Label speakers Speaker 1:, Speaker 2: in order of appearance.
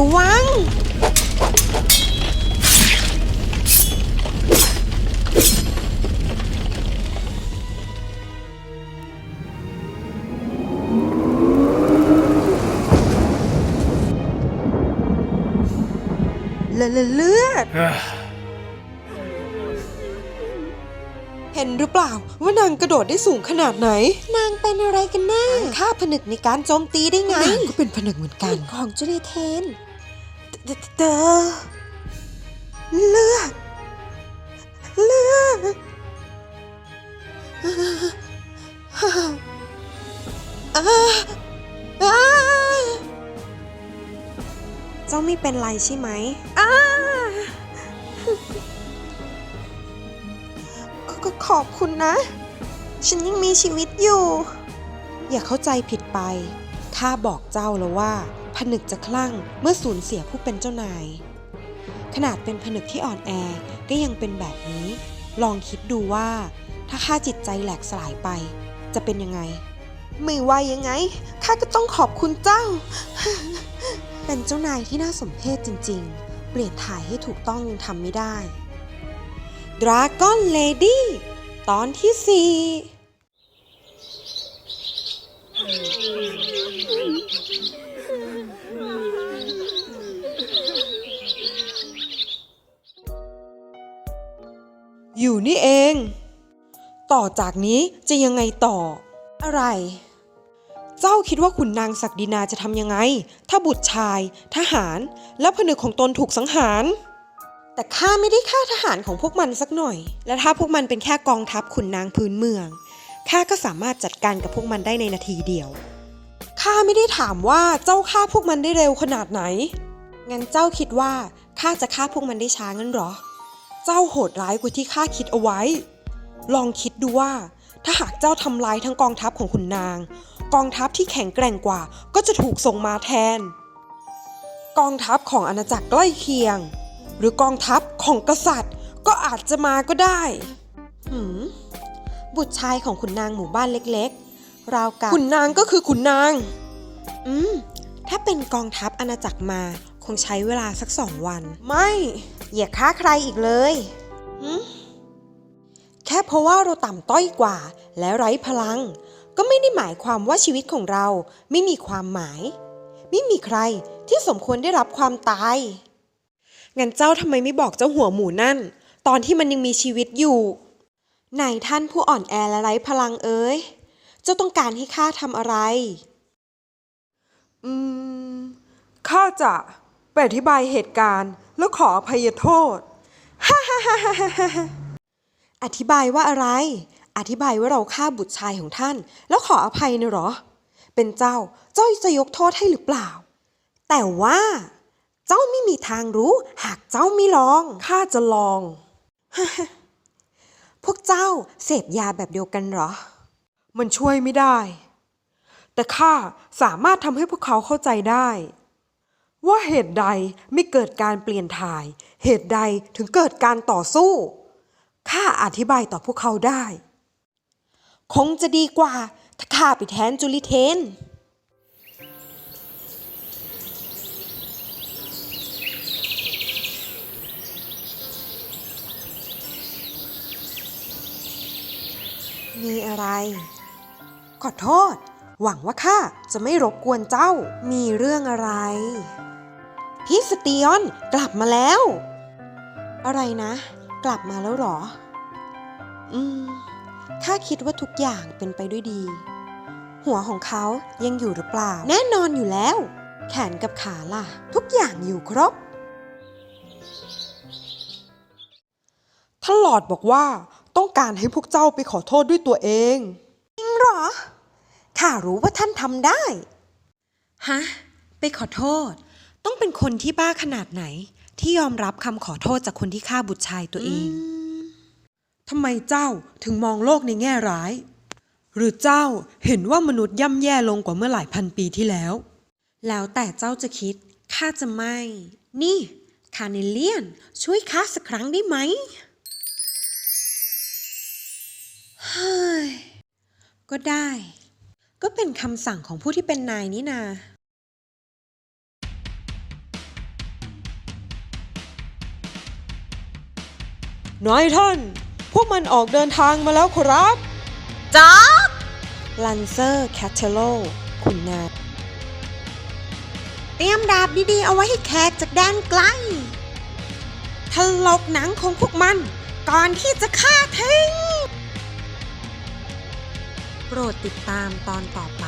Speaker 1: ระวัง เลือดเลือดเห็นหรือเปล่าว่านางกระโดดได้สูงขนาดไหน นางเป็นอะไรกันแน่ค่าผนึกในการโจมตีได้ไง นางก็เป็นผนึกเหมือนกัน ของจุลีเทน เดอเลือดเลือดอ่าอ่าเจ้าไม่เป็นไรใช่ไหมอ้าก็ก็ขอบคุณนะ ฉันยังมีชีวิตอยู่ อย่าเข้าใจผิดไป ข้าบอกเจ้าแล้วว่า ผนึกจะคลั่งเมื่อสูญเสียผู้เป็นเจ้านาย ขนาดเป็นผนึกที่อ่อนแอก็ยังเป็นแบบนี้ ลองคิดดูว่า ถ้าข้าจิตใจแหลกสลายไป จะเป็นยังไง ไม่ว่ายังไงข้าก็ต้องขอบคุณเจ้า เป็นเจ้านายที่น่าสมเพชจริง ๆ เปลี่ยนถ่ายให้ถูกต้องยังทำไม่ได้ Dragon Lady ตอนที่สี่ อยู่นี่เอง ต่อจากนี้จะยังไงต่อ อะไร เจ้าคิดว่าขุนนางศักดินาจะทำยังไง ถ้าบุตรชาย ทหาร และผนึกของตนถูกสังหาร แต่ข้าไม่ได้ฆ่าทหารของพวกมันสักหน่อย และถ้าพวกมันเป็นแค่กองทัพขุนนางพื้นเมืองข้าก็สามารถจัดการกับพวกมันได้ในนาทีเดียว ข้าไม่ได้ถามว่าเจ้าฆ่าพวกมันได้เร็วขนาดไหน งั้นเจ้าคิดว่าข้าจะฆ่าพวกมันได้ช้างั้นหรอ เจ้าโหดร้ายกว่าที่ข้าคิดเอาไว้ ลองคิดดูว่า ถ้าหากเจ้าทำลายทั้งกองทัพของขุนนาง กองทัพที่แข็งแกร่งกว่าก็จะถูกส่งมาแทน กองทัพของอาณาจักรใกล้เคียง หรือกองทัพของกษัตริย์ก็อาจจะมาก็ได้ หืมบุตรชายของขุนนางหมู่บ้านเล็กๆ ราวกับขุนนางก็คือขุนนาง อืม ถ้าเป็นกองทัพอาณาจักรมาคงใช้เวลาสักสองวัน ไม่อย่าฆ่าใครอีกเลยหืมแค่เพราะว่าเราต่ำต้อยกว่า และไร้พลัง ก็ไม่ได้หมายความว่าชีวิตของเราไม่มีความหมาย ไม่มีใครที่สมควรได้รับความตาย งั้นเจ้าทำไมไม่บอกเจ้าหัวหมูนั่น ตอนที่มันยังมีชีวิตอยู่ นายท่านผู้อ่อนแอและไร้พลังเอ้ย เจ้าต้องการให้ข้าทำอะไร อืม ข้าจะไปอธิบายเหตุการณ์แล้วขออภัยโทษอธิบายว่าอะไร อธิบายว่าเราฆ่าบุตรชายของท่าน แล้วขออภัยนะเหรอ เป็นเจ้า เจ้าจะยกโทษให้หรือเปล่า แต่ว่า เจ้าไม่มีทางรู้ หากเจ้าไม่ลอง ข้าจะลอง พวกเจ้าเสพยาแบบเดียวกันเหรอ มันช่วยไม่ได้ แต่ข้าสามารถทำให้พวกเขาเข้าใจได้ ว่าเหตุใดไม่เกิดการเปลี่ยนถ่าย เหตุใดถึงเกิดการต่อสู้ข้าอธิบายต่อพวกเขาได้ คงจะดีกว่า ถ้าข้าไปแทนจูลิเทนมีอะไร ขอโทษ หวังว่าข้าจะไม่รบกวนเจ้า มีเรื่องอะไร พี่สตีออนกลับมาแล้ว อะไรนะ กลับมาแล้วหรอ อืม ข้าคิดว่าทุกอย่างเป็นไปด้วยดี หัวของเขายังอยู่หรือเปล่า แน่นอนอยู่แล้ว แขนกับขาล่ะ ทุกอย่างอยู่ครบท่านหลอดบอกว่าต้องการให้พวกเจ้าไปขอโทษด้วยตัวเอง หรอ ข้ารู้ว่าท่านทำได้ ฮะ ไปขอโทษ ต้องเป็นคนที่บ้าขนาดไหน ที่ยอมรับคำขอโทษจากคนที่ฆ่าบุตรชายตัวเอง ทำไมเจ้าถึงมองโลกในแง่ร้าย หรือเจ้าเห็นว่ามนุษย์ย่ำแย่ลงกว่าเมื่อหลายพันปีที่แล้ว แล้วแต่เจ้าจะคิด ข้าจะไม่ นี่ คาเนเลียน ช่วยข้าสักครั้งได้ไหมเฮ้ย ก็ได้ ก็เป็นคำสั่งของผู้ที่เป็นนายนี่นา
Speaker 2: น้อยท่าน พวกมันออกเดินทางมาแล้วครับ
Speaker 1: จ๊อบ
Speaker 2: ลันเซอร์แคทเทโลคุณนาย
Speaker 1: เตรียมดาบดีๆ เอาไว้ให้แขกจากแดนไกลถลกหนังของพวกมัน ก่อนที่จะฆ่าทิ้ง โปรดติดตามตอนต่อไป